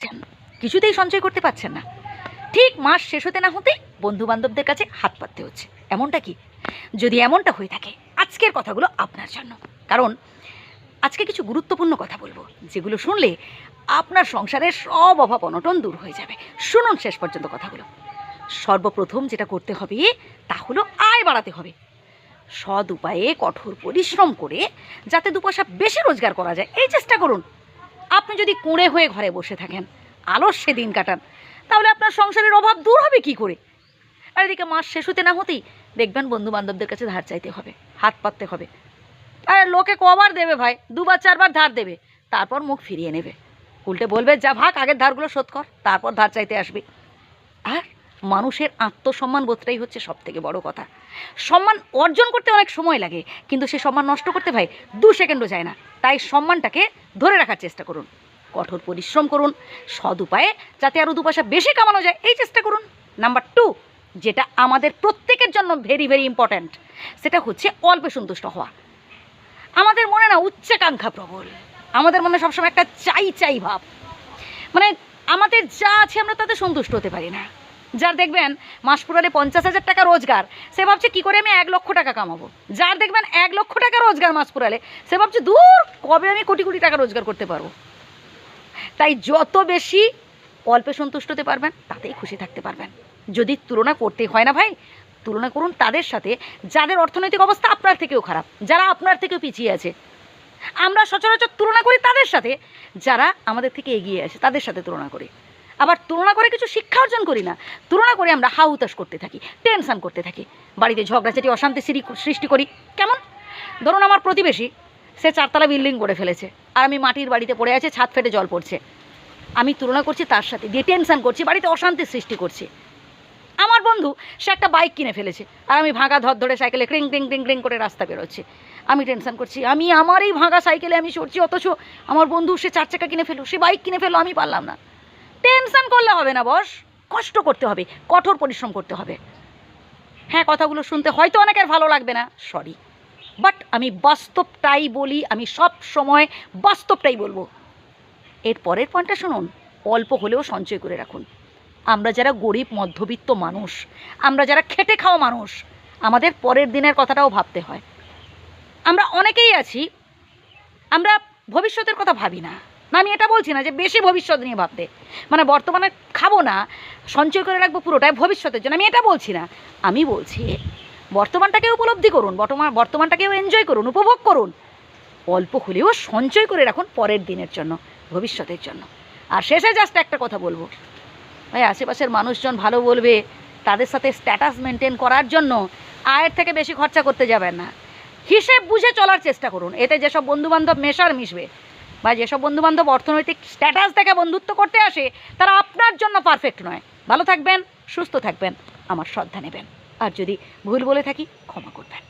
পারছেন কিছুতেই সঞ্চয় করতে পারছেন না। ঠিক মাস শেষ হতে না হতেই বন্ধু বান্ধবদের কাছে হাত পাততে হচ্ছে। এমনটা কি? যদি এমনটা হয়ে থাকে, আজকের কথাগুলো আপনার জন্য। কারণ আজকে কিছু গুরুত্বপূর্ণ কথা বলব, যেগুলো শুনলে আপনার সংসারের সব অভাব অনটন দূর হয়ে যাবে। শুনুন শেষ পর্যন্ত কথাগুলো। সর্বপ্রথম যেটা করতে হবে, তা হলো আয় বাড়াতে হবে। সৎ উপায়ে কঠোর পরিশ্রম করে যাতে দু পয়সা বেশি রোজগার করা যায়, এই চেষ্টা করুন। আপনি যদি কুঁড়ে হয়ে ঘরে বসে থাকেন, আলস্যে দিন কাটান, তাহলে আপনার সংসারের অভাব দূর হবে কি করে? আর এদিকে মাস শেষ হতে না হতেই দেখবেন বন্ধু বান্ধবদের কাছে ধার চাইতে হবে, হাত পাততে হবে। আর লোকে কবার দেবে ভাই, দুবার, চারবার ধার দেবে, তারপর মুখ ফিরিয়ে নেবে। উল্টে বলবে, যা ভাগ, আগের ধারগুলো শোধ কর, তারপর ধার চাইতে আসবে। আর মানুষের আত্মসম্মান বোধটাই হচ্ছে সব থেকে বড় কথা। সম্মান অর্জন করতে অনেক সময় লাগে, কিন্তু সে সম্মান নষ্ট করতে ভাই দু সেকেন্ডও যায় না। তাই সম্মানটাকে ধরে রাখার চেষ্টা করুন। কঠোর পরিশ্রম করুন সদ উপায়ে যাতে আরও দু পয়সা বেশি কামানো যায়, এই চেষ্টা করুন। নাম্বার টু, যেটা আমাদের প্রত্যেকের জন্য ভেরি ভেরি ইম্পর্ট্যান্ট সেটা হচ্ছে অল্পে সন্তুষ্ট হওয়া। আমাদের মনে না উচ্চাকাঙ্ক্ষা প্রবল। আমাদের মনে সবসময় একটা চাই চাই ভাব। মানে আমাদের যা আছে আমরা তাতে সন্তুষ্ট হতে পারি না। যার দেখবেন মাস পুরালে পঞ্চাশ হাজার টাকা রোজগার, সে ভাবছে কী করে আমি এক লক্ষ টাকা কামাবো? যার দেখবেন এক লক্ষ টাকা রোজগার মাস পুরালে, সে ভাবছে, দূর, কবে আমি কোটি কোটি টাকা রোজগার করতে পারব? তাই যত বেশি অল্পে সন্তুষ্ট হতে পারবেন, তাতেই খুশি থাকতে পারবেন। যদি তুলনা করতে হয় না ভাই, তুলনা করুন তাদের সাথে, যাদের অর্থনৈতিক অবস্থা আপনার থেকেও খারাপ, যারা আপনার থেকেও পিছিয়ে আছে। আমরা সচরাচর তুলনা করি তাদের সাথে, যারা আমাদের থেকে এগিয়ে আছে তাদের সাথে তুলনা করি। আবার তুলনা করে কিছু শিক্ষা অর্জন করি না। তুলনা করে আমরা হা হুতাশ করতে থাকি, টেনশান করতে থাকি। বাড়িতে ঝগড়াঝাটি অশান্তি সৃষ্টি করি। কেমন? ধরুন আমার প্রতিবেশী, সে চারতলা বিল্ডিং করে ফেলেছে আর আমি মাটির বাড়িতে পড়ে আছে, ছাদ ফেটে জল পড়ছে। আমি তুলনা করছি তার সাথে, দিয়ে টেনশান করছি, বাড়িতে অশান্তির সৃষ্টি করছি। আমার বন্ধু, সে একটা বাইক কিনে ফেলেছে আর আমি ভাঙা ধর ধরে সাইকেলে ক্রিং ক্রিং ক্রিং ক্রিং করে রাস্তা বেরোচ্ছে। আমি টেনশন করছি, আমি আমার এই ভাঙা সাইকেলে আমি সরছি, অথচ আমার বন্ধু সে চার চাকা কিনে ফেলো সে বাইক কিনে ফেলো আমি পারলাম না। টেনশন করলে হবে না বস। কষ্ট করতে হবে, কঠোর পরিশ্রম করতে হবে। হ্যাঁ কথাগুলো শুনতে হয়তো অনেকের ভালো লাগবে না সরি বাট আমি বাস্তবটাই বলি, আমি সব সময় বাস্তবটাই বলব। এর পরের পয়েন্টটা শুনুন, অল্প হলেও সঞ্চয় করে রাখুন। আমরা যারা গরিব, মধ্যবিত্ত মানুষ, আমরা যারা খেটে খাওয়া মানুষ, আমাদের পরের দিনের কথাটাও ভাবতে হয়। আমরা অনেকেই আছি, আমরা ভবিষ্যতের কথা ভাবি না। না, আমি এটা বলছি না যে বেশি ভবিষ্যৎ নিয়ে ভাবতে মানে বর্তমানে খাব না, সঞ্চয় করে রাখব পুরোটাই ভবিষ্যতের জন্য, আমি এটা বলছি না। আমি বলছি বর্তমানটাকে উপলব্ধি করুন, বর্তমান, বর্তমানটাকেও এনজয় করুন, উপভোগ করুন। অল্প হলেও সঞ্চয় করে রাখুন পরের দিনের জন্য, ভবিষ্যতের জন্য। আর শেষে জাস্ট একটা কথা বলব। ভাই, আশেপাশের মানুষজন ভালো বলবে, তাদের সাথে স্ট্যাটাস মেনটেন করার জন্য আয়ের থেকে বেশি খরচা করতে যাবেন না। হিসেব বুঝে চলার চেষ্টা করুন, এতে যেসব বন্ধুবান্ধব মেশার মিশবে বা যেসব বন্ধুবান্ধব অর্থনৈতিক স্ট্যাটাস থেকে বন্ধুত্ব করতে আসে, তারা আপনার জন্য পারফেক্ট নয়। ভালো থাকবেন, সুস্থ থাকবেন, আমার শ্রদ্ধা নেবেন। আর যদি ভুল বলে থাকি, ক্ষমা করবেন।